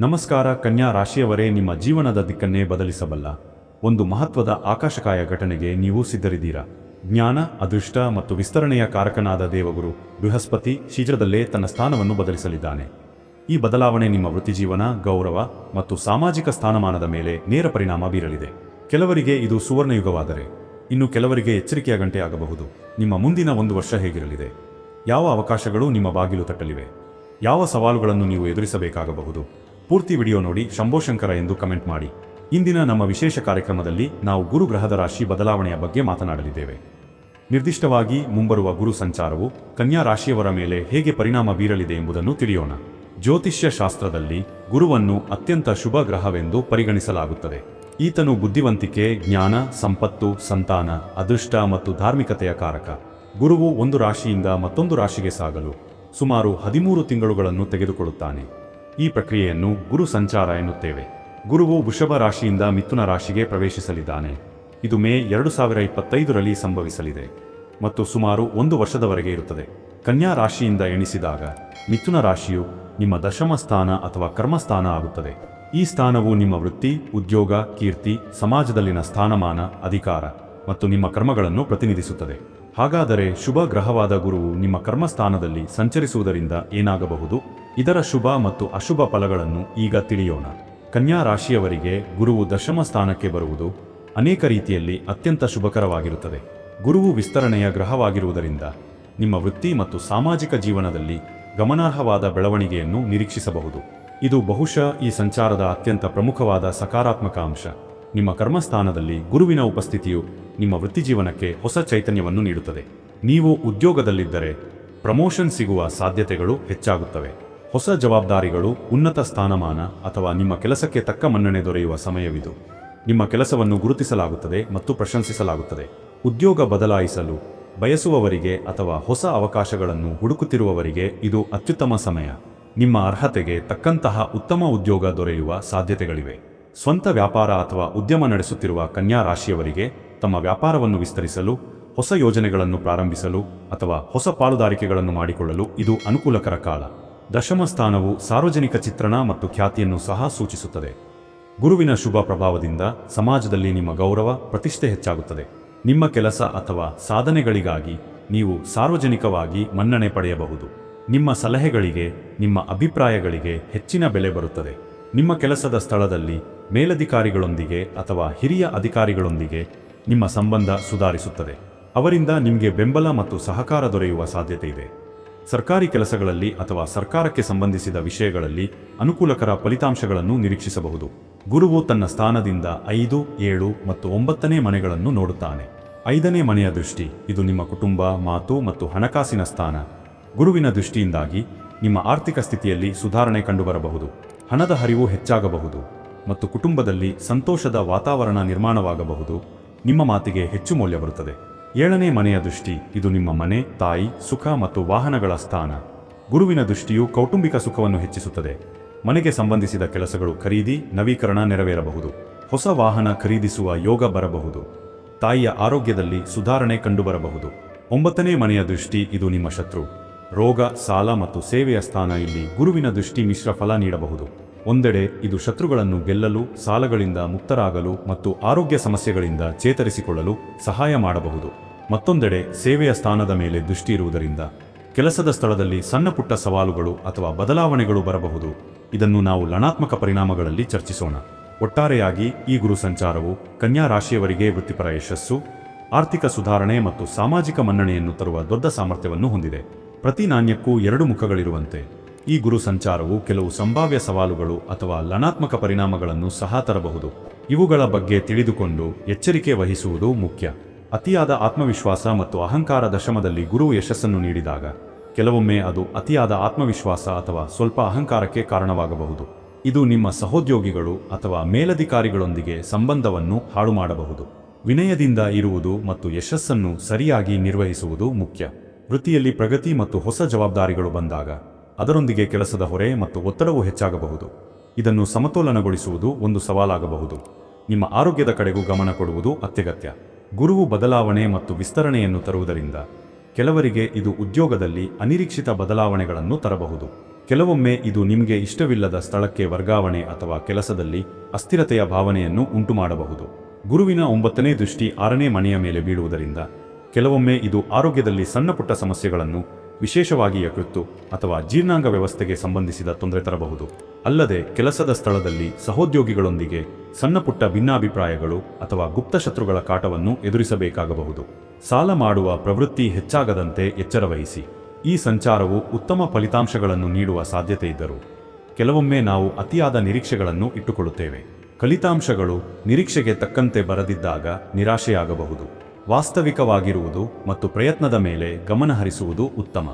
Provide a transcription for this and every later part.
ನಮಸ್ಕಾರ ಕನ್ಯಾ ರಾಶಿಯವರೇ, ನಿಮ್ಮ ಜೀವನದ ದಿಕ್ಕನ್ನೇ ಬದಲಿಸಬಲ್ಲ. ಒಂದು ಮಹತ್ವದ ಆಕಾಶಕಾಯ ಘಟನೆಗೆ ನೀವು ಸಿದ್ಧರಿದ್ದೀರಾ? ಜ್ಞಾನ, ಅದೃಷ್ಟ ಮತ್ತು ವಿಸ್ತರಣೆಯ ಕಾರಕನಾದ ದೇವಗುರು ಬೃಹಸ್ಪತಿ ಶೀಘ್ರದಲ್ಲೇ ತನ್ನ ಸ್ಥಾನವನ್ನು ಬದಲಿಸಲಿದ್ದಾನೆ. ಈ ಬದಲಾವಣೆ ನಿಮ್ಮ ವೃತ್ತಿಜೀವನ, ಗೌರವ ಮತ್ತು ಸಾಮಾಜಿಕ ಸ್ಥಾನಮಾನದ ಮೇಲೆ ನೇರ ಪರಿಣಾಮ ಬೀರಲಿದೆ. ಕೆಲವರಿಗೆ ಇದು ಸುವರ್ಣಯುಗವಾದರೆ, ಇನ್ನು ಕೆಲವರಿಗೆ ಎಚ್ಚರಿಕೆಯ ಗಂಟೆ ಆಗಬಹುದು. ನಿಮ್ಮ ಮುಂದಿನ ಒಂದು ವರ್ಷ ಹೇಗಿರಲಿದೆ? ಯಾವ ಅವಕಾಶಗಳು ನಿಮ್ಮ ಬಾಗಿಲು ತಟ್ಟಲಿವೆ? ಯಾವ ಸವಾಲುಗಳನ್ನು ನೀವು ಎದುರಿಸಬೇಕಾಗಬಹುದು? ಪೂರ್ತಿ ವಿಡಿಯೋ ನೋಡಿ ಶಂಭೋಶಂಕರ ಎಂದು ಕಮೆಂಟ್ ಮಾಡಿ. ಇಂದಿನ ನಮ್ಮ ವಿಶೇಷ ಕಾರ್ಯಕ್ರಮದಲ್ಲಿ ನಾವು ಗುರು ಗ್ರಹದ ರಾಶಿ ಬದಲಾವಣೆಯ ಬಗ್ಗೆ ಮಾತನಾಡಲಿದ್ದೇವೆ. ನಿರ್ದಿಷ್ಟವಾಗಿ ಮುಂಬರುವ ಗುರು ಸಂಚಾರವು ಕನ್ಯಾ ರಾಶಿಯವರ ಮೇಲೆ ಹೇಗೆ ಪರಿಣಾಮ ಬೀರಲಿದೆ ಎಂಬುದನ್ನು ತಿಳಿಯೋಣ. ಜ್ಯೋತಿಷ್ಯ ಶಾಸ್ತ್ರದಲ್ಲಿ ಗುರುವನ್ನು ಅತ್ಯಂತ ಶುಭ ಗ್ರಹವೆಂದು ಪರಿಗಣಿಸಲಾಗುತ್ತದೆ. ಈತನು ಬುದ್ಧಿವಂತಿಕೆ, ಜ್ಞಾನ, ಸಂಪತ್ತು, ಸಂತಾನ, ಅದೃಷ್ಟ ಮತ್ತು ಧಾರ್ಮಿಕತೆಯ ಕಾರಕ. ಗುರುವು ಒಂದು ರಾಶಿಯಿಂದ ಮತ್ತೊಂದು ರಾಶಿಗೆ ಸಾಗಲು ಸುಮಾರು ಹದಿಮೂರು ತಿಂಗಳುಗಳನ್ನು ತೆಗೆದುಕೊಳ್ಳುತ್ತಾನೆ. ಈ ಪ್ರಕ್ರಿಯೆಯನ್ನು ಗುರು ಸಂಚಾರ ಎನ್ನುತ್ತೇವೆ. ಗುರುವು ವೃಷಭ ರಾಶಿಯಿಂದ ಮಿಥುನ ರಾಶಿಗೆ ಪ್ರವೇಶಿಸಲಿದ್ದಾನೆ. ಇದು ಮೇ ಎರಡು ಸಾವಿರ ಇಪ್ಪತ್ತೈದರಲ್ಲಿ ಸಂಭವಿಸಲಿದೆ ಮತ್ತು ಸುಮಾರು ಒಂದು ವರ್ಷದವರೆಗೆ ಇರುತ್ತದೆ. ಕನ್ಯಾ ರಾಶಿಯಿಂದ ಎಣಿಸಿದಾಗ ಮಿಥುನ ರಾಶಿಯು ನಿಮ್ಮ ದಶಮ ಸ್ಥಾನ ಅಥವಾ ಕರ್ಮಸ್ಥಾನ ಆಗುತ್ತದೆ. ಈ ಸ್ಥಾನವು ನಿಮ್ಮ ವೃತ್ತಿ, ಉದ್ಯೋಗ, ಕೀರ್ತಿ, ಸಮಾಜದಲ್ಲಿನ ಸ್ಥಾನಮಾನ, ಅಧಿಕಾರ ಮತ್ತು ನಿಮ್ಮ ಕರ್ಮಗಳನ್ನು ಪ್ರತಿನಿಧಿಸುತ್ತದೆ. ಹಾಗಾದರೆ ಶುಭ ಗ್ರಹವಾದ ಗುರುವು ನಿಮ್ಮ ಕರ್ಮಸ್ಥಾನದಲ್ಲಿ ಸಂಚರಿಸುವುದರಿಂದ ಏನಾಗಬಹುದು? ಇದರ ಶುಭ ಮತ್ತು ಅಶುಭ ಫಲಗಳನ್ನು ಈಗ ತಿಳಿಯೋಣ. ಕನ್ಯಾ ರಾಶಿಯವರಿಗೆ ಗುರುವು ದಶಮ ಸ್ಥಾನಕ್ಕೆ ಬರುವುದು ಅನೇಕ ರೀತಿಯಲ್ಲಿ ಅತ್ಯಂತ ಶುಭಕರವಾಗಿರುತ್ತದೆ. ಗುರುವು ವಿಸ್ತರಣೆಯ ಗ್ರಹವಾಗಿರುವುದರಿಂದ ನಿಮ್ಮ ವೃತ್ತಿ ಮತ್ತು ಸಾಮಾಜಿಕ ಜೀವನದಲ್ಲಿ ಗಮನಾರ್ಹವಾದ ಬೆಳವಣಿಗೆಯನ್ನು ನಿರೀಕ್ಷಿಸಬಹುದು. ಇದು ಬಹುಶಃ ಈ ಸಂಚಾರದ ಅತ್ಯಂತ ಪ್ರಮುಖವಾದ ಸಕಾರಾತ್ಮಕ ಅಂಶ. ನಿಮ್ಮ ಕರ್ಮಸ್ಥಾನದಲ್ಲಿ ಗುರುವಿನ ಉಪಸ್ಥಿತಿಯು ನಿಮ್ಮ ವೃತ್ತಿಜೀವನಕ್ಕೆ ಹೊಸ ಚೈತನ್ಯವನ್ನು ನೀಡುತ್ತದೆ. ನೀವು ಉದ್ಯೋಗದಲ್ಲಿದ್ದರೆ ಪ್ರಮೋಷನ್ ಸಿಗುವ ಸಾಧ್ಯತೆಗಳು ಹೆಚ್ಚಾಗುತ್ತವೆ. ಹೊಸ ಜವಾಬ್ದಾರಿಗಳು, ಉನ್ನತ ಸ್ಥಾನಮಾನ ಅಥವಾ ನಿಮ್ಮ ಕೆಲಸಕ್ಕೆ ತಕ್ಕ ಮನ್ನಣೆ ದೊರೆಯುವ ಸಮಯವಿದು. ನಿಮ್ಮ ಕೆಲಸವನ್ನು ಗುರುತಿಸಲಾಗುತ್ತದೆ ಮತ್ತು ಪ್ರಶಂಸಿಸಲಾಗುತ್ತದೆ. ಉದ್ಯೋಗ ಬದಲಾಯಿಸಲು, ಬಯಸುವವರಿಗೆ ಅಥವಾ ಹೊಸ ಅವಕಾಶಗಳನ್ನು ಹುಡುಕುತ್ತಿರುವವರಿಗೆ ಇದು ಅತ್ಯುತ್ತಮ ಸಮಯ. ನಿಮ್ಮ ಅರ್ಹತೆಗೆ ತಕ್ಕಂತಹ ಉತ್ತಮ ಉದ್ಯೋಗ ದೊರೆಯುವ ಸಾಧ್ಯತೆಗಳಿವೆ. ಸ್ವಂತ ವ್ಯಾಪಾರ ಅಥವಾ ಉದ್ಯಮ ನಡೆಸುತ್ತಿರುವ ಕನ್ಯಾ ರಾಶಿಯವರಿಗೆ ತಮ್ಮ ವ್ಯಾಪಾರವನ್ನು ವಿಸ್ತರಿಸಲು, ಹೊಸ ಯೋಜನೆಗಳನ್ನು ಪ್ರಾರಂಭಿಸಲು ಅಥವಾ ಹೊಸ ಪಾಲುದಾರಿಕೆಗಳನ್ನು ಮಾಡಿಕೊಳ್ಳಲು ಇದು ಅನುಕೂಲಕರ ಕಾಲ. ದಶಮ ಸ್ಥಾನವು ಸಾರ್ವಜನಿಕ ಚಿತ್ರಣ ಮತ್ತು ಖ್ಯಾತಿಯನ್ನು ಸಹ ಸೂಚಿಸುತ್ತದೆ. ಗುರುವಿನ ಶುಭ ಪ್ರಭಾವದಿಂದ ಸಮಾಜದಲ್ಲಿ ನಿಮ್ಮ ಗೌರವ, ಪ್ರತಿಷ್ಠೆ ಹೆಚ್ಚಾಗುತ್ತದೆ. ನಿಮ್ಮ ಕೆಲಸ ಅಥವಾ ಸಾಧನೆಗಳಿಗಾಗಿ ನೀವು ಸಾರ್ವಜನಿಕವಾಗಿ ಮನ್ನಣೆ ಪಡೆಯಬಹುದು. ನಿಮ್ಮ ಸಲಹೆಗಳಿಗೆ, ನಿಮ್ಮ ಅಭಿಪ್ರಾಯಗಳಿಗೆ ಹೆಚ್ಚಿನ ಬೆಲೆ ಬರುತ್ತದೆ. ನಿಮ್ಮ ಕೆಲಸದ ಸ್ಥಳದಲ್ಲಿ ಮೇಲಧಿಕಾರಿಗಳೊಂದಿಗೆ ಅಥವಾ ಹಿರಿಯ ಅಧಿಕಾರಿಗಳೊಂದಿಗೆ ನಿಮ್ಮ ಸಂಬಂಧ ಸುಧಾರಿಸುತ್ತದೆ. ಅವರಿಂದ ನಿಮಗೆ ಬೆಂಬಲ ಮತ್ತು ಸಹಕಾರ ದೊರೆಯುವ ಸಾಧ್ಯತೆ ಇದೆ. ಸರ್ಕಾರಿ ಕೆಲಸಗಳಲ್ಲಿ ಅಥವಾ ಸರ್ಕಾರಕ್ಕೆ ಸಂಬಂಧಿಸಿದ ವಿಷಯಗಳಲ್ಲಿ ಅನುಕೂಲಕರ ಫಲಿತಾಂಶಗಳನ್ನು ನಿರೀಕ್ಷಿಸಬಹುದು. ಗುರುವು ತನ್ನ ಸ್ಥಾನದಿಂದ ಐದು, ಏಳು ಮತ್ತು ಒಂಬತ್ತನೇ ಮನೆಗಳನ್ನು ನೋಡುತ್ತಾನೆ. ಐದನೇ ಮನೆಯ ದೃಷ್ಟಿ, ಇದು ನಿಮ್ಮ ಕುಟುಂಬ, ಮಾತು ಮತ್ತು ಹಣಕಾಸಿನ ಸ್ಥಾನ. ಗುರುವಿನ ದೃಷ್ಟಿಯಿಂದಾಗಿ ನಿಮ್ಮ ಆರ್ಥಿಕ ಸ್ಥಿತಿಯಲ್ಲಿ ಸುಧಾರಣೆ ಕಂಡುಬರಬಹುದು. ಹಣದ ಹರಿವು ಹೆಚ್ಚಾಗಬಹುದು ಮತ್ತು ಕುಟುಂಬದಲ್ಲಿ ಸಂತೋಷದ ವಾತಾವರಣ ನಿರ್ಮಾಣವಾಗಬಹುದು. ನಿಮ್ಮ ಮಾತಿಗೆ ಹೆಚ್ಚು ಮೌಲ್ಯ ಬರುತ್ತದೆ. ಏಳನೇ ಮನೆಯ ದೃಷ್ಟಿ, ಇದು ನಿಮ್ಮ ಮನೆ, ತಾಯಿ, ಸುಖ ಮತ್ತು ವಾಹನಗಳ ಸ್ಥಾನ. ಗುರುವಿನ ದೃಷ್ಟಿಯು ಕೌಟುಂಬಿಕ ಸುಖವನ್ನು ಹೆಚ್ಚಿಸುತ್ತದೆ. ಮನೆಗೆ ಸಂಬಂಧಿಸಿದ ಕೆಲಸಗಳು ಖರೀದಿ, ನವೀಕರಣ ನೆರವೇರಬಹುದು. ಹೊಸ ವಾಹನ ಖರೀದಿಸುವ ಯೋಗ ಬರಬಹುದು. ತಾಯಿಯ ಆರೋಗ್ಯದಲ್ಲಿ ಸುಧಾರಣೆ ಕಂಡುಬರಬಹುದು. ಒಂಬತ್ತನೇ ಮನೆಯ ದೃಷ್ಟಿ, ಇದು ನಿಮ್ಮ ಶತ್ರು. ರೋಗ, ಸಾಲ ಮತ್ತು ಸೇವೆಯ ಸ್ಥಾನ ಇಲ್ಲಿ ಗುರುವಿನ ದೃಷ್ಟಿ ಮಿಶ್ರ ಫಲ ನೀಡಬಹುದು. ಒಂದೆಡೆ ಇದು ಶತ್ರುಗಳನ್ನು ಗೆಲ್ಲಲು, ಸಾಲಗಳಿಂದ ಮುಕ್ತರಾಗಲು ಮತ್ತು ಆರೋಗ್ಯ ಸಮಸ್ಯೆಗಳಿಂದ ಚೇತರಿಸಿಕೊಳ್ಳಲು ಸಹಾಯ ಮಾಡಬಹುದು. ಮತ್ತೊಂದೆಡೆ ಸೇವೆಯ ಸ್ಥಾನದ ಮೇಲೆ ದೃಷ್ಟಿ ಇರುವುದರಿಂದ ಕೆಲಸದ ಸ್ಥಳದಲ್ಲಿ ಸಣ್ಣಪುಟ್ಟ ಸವಾಲುಗಳು ಅಥವಾ ಬದಲಾವಣೆಗಳು ಬರಬಹುದು. ಇದನ್ನು ನಾವು ಲಣಾತ್ಮಕ ಪರಿಣಾಮಗಳಲ್ಲಿ ಚರ್ಚಿಸೋಣ. ಒಟ್ಟಾರೆಯಾಗಿ ಈ ಗುರು ಸಂಚಾರವು ಕನ್ಯಾ ರಾಶಿಯವರಿಗೆ ವೃತ್ತಿಪರ ಯಶಸ್ಸು, ಆರ್ಥಿಕ ಸುಧಾರಣೆ ಮತ್ತು ಸಾಮಾಜಿಕ ಮನ್ನಣೆಯನ್ನು ತರುವ ದೊಡ್ಡ ಸಾಮರ್ಥ್ಯವನ್ನು ಹೊಂದಿದೆ. ಪ್ರತಿ ನಾಣ್ಯಕ್ಕೂ ಎರಡು ಮುಖಗಳಿರುವಂತೆ. ಈ ಗುರು ಸಂಚಾರವು ಕೆಲವು ಸಂಭಾವ್ಯ ಸವಾಲುಗಳು ಅಥವಾ ಲನಾತ್ಮಕ ಪರಿಣಾಮಗಳನ್ನು ಸಹ ತರಬಹುದು. ಇವುಗಳ ಬಗ್ಗೆ ತಿಳಿದುಕೊಂಡು ಎಚ್ಚರಿಕೆ ವಹಿಸುವುದು ಮುಖ್ಯ. ಅತಿಯಾದ ಆತ್ಮವಿಶ್ವಾಸ ಮತ್ತು ಅಹಂಕಾರ ದಶಮದಲ್ಲಿ ಗುರು ಯಶಸ್ಸನ್ನು ನೀಡಿದಾಗ, ಕೆಲವೊಮ್ಮೆ ಅದು ಅತಿಯಾದ ಆತ್ಮವಿಶ್ವಾಸ ಅಥವಾ ಸ್ವಲ್ಪ ಅಹಂಕಾರಕ್ಕೆ ಕಾರಣವಾಗಬಹುದು. ಇದು ನಿಮ್ಮ ಸಹೋದ್ಯೋಗಿಗಳು ಅಥವಾ ಮೇಲಧಿಕಾರಿಗಳೊಂದಿಗೆ ಸಂಬಂಧವನ್ನು ಹಾಳು ಮಾಡಬಹುದು ವಿನಯದಿಂದ ಇರುವುದು ಮತ್ತು ಯಶಸ್ಸನ್ನು ಸರಿಯಾಗಿ ನಿರ್ವಹಿಸುವುದು ಮುಖ್ಯ. ವೃತ್ತಿಯಲ್ಲಿ ಪ್ರಗತಿ ಮತ್ತು ಹೊಸ ಜವಾಬ್ದಾರಿಗಳು ಬಂದಾಗ ಅದರೊಂದಿಗೆ ಕೆಲಸದ ಹೊರೆ ಮತ್ತು ಒತ್ತಡವೂ ಹೆಚ್ಚಾಗಬಹುದು. ಇದನ್ನು ಸಮತೋಲನಗೊಳಿಸುವುದು ಒಂದು ಸವಾಲಾಗಬಹುದು. ನಿಮ್ಮ ಆರೋಗ್ಯದ ಕಡೆಗೂ ಗಮನ ಕೊಡುವುದು ಅತ್ಯಗತ್ಯ. ಗುರುವು ಬದಲಾವಣೆ ಮತ್ತು ವಿಸ್ತರಣೆಯನ್ನು ತರುವುದರಿಂದ ಕೆಲವರಿಗೆ ಇದು ಉದ್ಯೋಗದಲ್ಲಿ ಅನಿರೀಕ್ಷಿತ ಬದಲಾವಣೆಗಳನ್ನು ತರಬಹುದು. ಕೆಲವೊಮ್ಮೆ ಇದು ನಿಮಗೆ ಇಷ್ಟವಿಲ್ಲದ ಸ್ಥಳಕ್ಕೆ ವರ್ಗಾವಣೆ ಅಥವಾ ಕೆಲಸದಲ್ಲಿ ಅಸ್ಥಿರತೆಯ ಭಾವನೆಯನ್ನು ಉಂಟುಮಾಡಬಹುದು. ಗುರುವಿನ ಒಂಬತ್ತನೇ ದೃಷ್ಟಿ ಆರನೇ ಮನೆಯ ಮೇಲೆ ಬೀಳುವುದರಿಂದ ಕೆಲವೊಮ್ಮೆ ಇದು ಆರೋಗ್ಯದಲ್ಲಿ ಸಣ್ಣಪುಟ್ಟ ಸಮಸ್ಯೆಗಳನ್ನು ವಿಶೇಷವಾಗಿ ಯಕೃತ್ತು ಅಥವಾ ಜೀರ್ಣಾಂಗ ವ್ಯವಸ್ಥೆಗೆ ಸಂಬಂಧಿಸಿದ ತೊಂದರೆ ತರಬಹುದು. ಅಲ್ಲದೆ ಕೆಲಸದ ಸ್ಥಳದಲ್ಲಿ ಸಹೋದ್ಯೋಗಿಗಳೊಂದಿಗೆ ಸಣ್ಣಪುಟ್ಟ ಭಿನ್ನಾಭಿಪ್ರಾಯಗಳು ಅಥವಾ ಗುಪ್ತ ಶತ್ರುಗಳ ಕಾಟವನ್ನು ಎದುರಿಸಬೇಕಾಗಬಹುದು. ಸಾಲ ಮಾಡುವ ಪ್ರವೃತ್ತಿ ಹೆಚ್ಚಾಗದಂತೆ ಎಚ್ಚರವಹಿಸಿ ಈ ಸಂಚಾರವು ಉತ್ತಮ ಫಲಿತಾಂಶಗಳನ್ನು ನೀಡುವ ಸಾಧ್ಯತೆ ಇದ್ದರು, ಕೆಲವೊಮ್ಮೆ ನಾವು ಅತಿಯಾದ ನಿರೀಕ್ಷೆಗಳನ್ನು ಇಟ್ಟುಕೊಳ್ಳುತ್ತೇವೆ. ಫಲಿತಾಂಶಗಳು ನಿರೀಕ್ಷೆಗೆ ತಕ್ಕಂತೆ ಬರದಿದ್ದಾಗ ನಿರಾಶೆಯಾಗಬಹುದು. ವಾಸ್ತವಿಕವಾಗಿರುವುದು ಮತ್ತು ಪ್ರಯತ್ನದ ಮೇಲೆ ಗಮನಹರಿಸುವುದು ಉತ್ತಮ.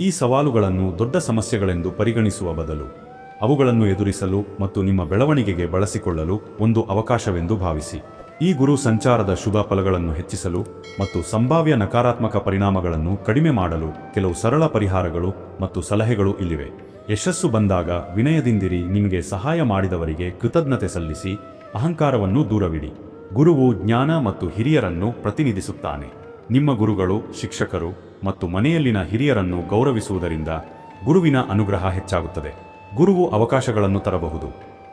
ಈ ಸವಾಲುಗಳನ್ನು ದೊಡ್ಡ ಸಮಸ್ಯೆಗಳೆಂದು ಪರಿಗಣಿಸುವ ಬದಲು ಅವುಗಳನ್ನು ಎದುರಿಸಲು ಮತ್ತು ನಿಮ್ಮ ಬೆಳವಣಿಗೆಗೆ ಬಳಸಿಕೊಳ್ಳಲು ಒಂದು ಅವಕಾಶವೆಂದು ಭಾವಿಸಿ. ಈ ಗುರು ಸಂಚಾರದ ಶುಭ ಫಲಗಳನ್ನು ಹೆಚ್ಚಿಸಲು ಮತ್ತು ಸಂಭಾವ್ಯ ನಕಾರಾತ್ಮಕ ಪರಿಣಾಮಗಳನ್ನು ಕಡಿಮೆ ಮಾಡಲು ಕೆಲವು ಸರಳ ಪರಿಹಾರಗಳು ಮತ್ತು ಸಲಹೆಗಳು ಇಲ್ಲಿವೆ. ಯಶಸ್ಸು ಬಂದಾಗ ವಿನಯದಿಂದಿರಿ ನಿಮಗೆ ಸಹಾಯ ಮಾಡಿದವರಿಗೆ ಕೃತಜ್ಞತೆ ಸಲ್ಲಿಸಿ ಅಹಂಕಾರವನ್ನು ದೂರವಿಡಿ. ಗುರುವು ಜ್ಞಾನ ಮತ್ತು ಹಿರಿಯರನ್ನು ಪ್ರತಿನಿಧಿಸುತ್ತಾನೆ. ನಿಮ್ಮ ಗುರುಗಳು, ಶಿಕ್ಷಕರು ಮತ್ತು ಮನೆಯಲ್ಲಿನ ಹಿರಿಯರನ್ನು ಗೌರವಿಸುವುದರಿಂದ ಗುರುವಿನ ಅನುಗ್ರಹ ಹೆಚ್ಚಾಗುತ್ತದೆ. ಗುರುವು ಅವಕಾಶಗಳನ್ನು ತರಬಹುದು.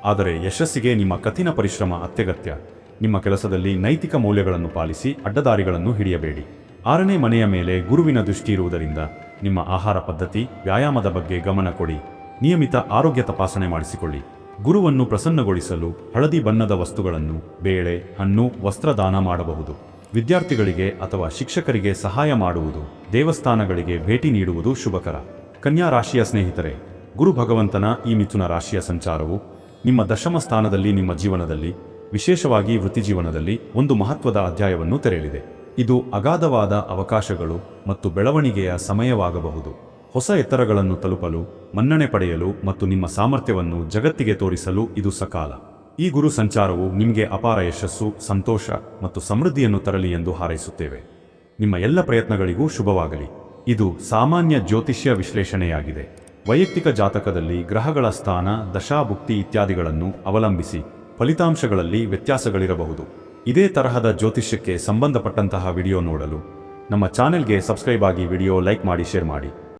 ಆದರೆ ಯಶಸ್ಸಿಗೆ ನಿಮ್ಮ ಕಠಿಣ ಪರಿಶ್ರಮ ಅತ್ಯಗತ್ಯ. ನಿಮ್ಮ ಕೆಲಸದಲ್ಲಿ ನೈತಿಕ ಮೌಲ್ಯಗಳನ್ನು ಪಾಲಿಸಿ ಅಡ್ಡದಾರಿಗಳನ್ನು ಹಿಡಿಯಬೇಡಿ. ಆರನೇ ಮನೆಯ ಮೇಲೆ ಗುರುವಿನ ದೃಷ್ಟಿ ಇರುವುದರಿಂದ ನಿಮ್ಮ ಆಹಾರ ಪದ್ಧತಿ, ವ್ಯಾಯಾಮದ ಬಗ್ಗೆ ಗಮನ ಕೊಡಿ. ನಿಯಮಿತ ಆರೋಗ್ಯ ತಪಾಸಣೆ ಮಾಡಿಸಿಕೊಳ್ಳಿ. ಗುರುವನ್ನು ಪ್ರಸನ್ನಗೊಳಿಸಲು ಹಳದಿ ಬಣ್ಣದ ವಸ್ತುಗಳನ್ನು, ಬೇಳೆ, ಹಣ್ಣು, ವಸ್ತ್ರದಾನ ಮಾಡಬಹುದು. ವಿದ್ಯಾರ್ಥಿಗಳಿಗೆ ಅಥವಾ ಶಿಕ್ಷಕರಿಗೆ ಸಹಾಯ ಮಾಡುವುದು, ದೇವಸ್ಥಾನಗಳಿಗೆ ಭೇಟಿ ನೀಡುವುದು ಶುಭಕರ. ಕನ್ಯಾ ರಾಶಿಯ ಸ್ನೇಹಿತರೆ, ಗುರು ಭಗವಂತನ ಈ ಮಿಥುನ ರಾಶಿಯ ಸಂಚಾರವು ನಿಮ್ಮ ದಶಮ ಸ್ಥಾನದಲ್ಲಿ, ನಿಮ್ಮ ಜೀವನದಲ್ಲಿ, ವಿಶೇಷವಾಗಿ ವೃತ್ತಿಜೀವನದಲ್ಲಿ ಒಂದು ಮಹತ್ವದ ಅಧ್ಯಾಯವನ್ನು ತೆರೆಯಲಿದೆ. ಇದು ಅಗಾಧವಾದ ಅವಕಾಶಗಳು ಮತ್ತು ಬೆಳವಣಿಗೆಯ ಸಮಯವಾಗಬಹುದು. ಹೊಸ ಎತ್ತರಗಳನ್ನು ತಲುಪಲು, ಮನ್ನಣೆ ಪಡೆಯಲು ಮತ್ತು ನಿಮ್ಮ ಸಾಮರ್ಥ್ಯವನ್ನು ಜಗತ್ತಿಗೆ ತೋರಿಸಲು ಇದು ಸಕಾಲ. ಈ ಗುರು ಸಂಚಾರವು ನಿಮಗೆ ಅಪಾರ ಯಶಸ್ಸು, ಸಂತೋಷ ಮತ್ತು ಸಮೃದ್ಧಿಯನ್ನು ತರಲಿ ಎಂದು ಹಾರೈಸುತ್ತೇವೆ. ನಿಮ್ಮ ಎಲ್ಲ ಪ್ರಯತ್ನಗಳಿಗೂ ಶುಭವಾಗಲಿ. ಇದು ಸಾಮಾನ್ಯ ಜ್ಯೋತಿಷ್ಯ ವಿಶ್ಲೇಷಣೆಯಾಗಿದೆ. ವೈಯಕ್ತಿಕ ಜಾತಕದಲ್ಲಿ ಗ್ರಹಗಳ ಸ್ಥಾನ, ದಶಾಭುಕ್ತಿ ಇತ್ಯಾದಿಗಳನ್ನು ಅವಲಂಬಿಸಿ ಫಲಿತಾಂಶಗಳಲ್ಲಿ ವ್ಯತ್ಯಾಸಗಳಿರಬಹುದು. ಇದೇ ತರಹದ ಜ್ಯೋತಿಷ್ಯಕ್ಕೆ ಸಂಬಂಧಪಟ್ಟಂತಹ ವಿಡಿಯೋ ನೋಡಲು ನಮ್ಮ ಚಾನೆಲ್ಗೆ ಸಬ್ಸ್ಕ್ರೈಬ್ ಆಗಿ ವಿಡಿಯೋ ಲೈಕ್ ಮಾಡಿ, ಶೇರ್ ಮಾಡಿ.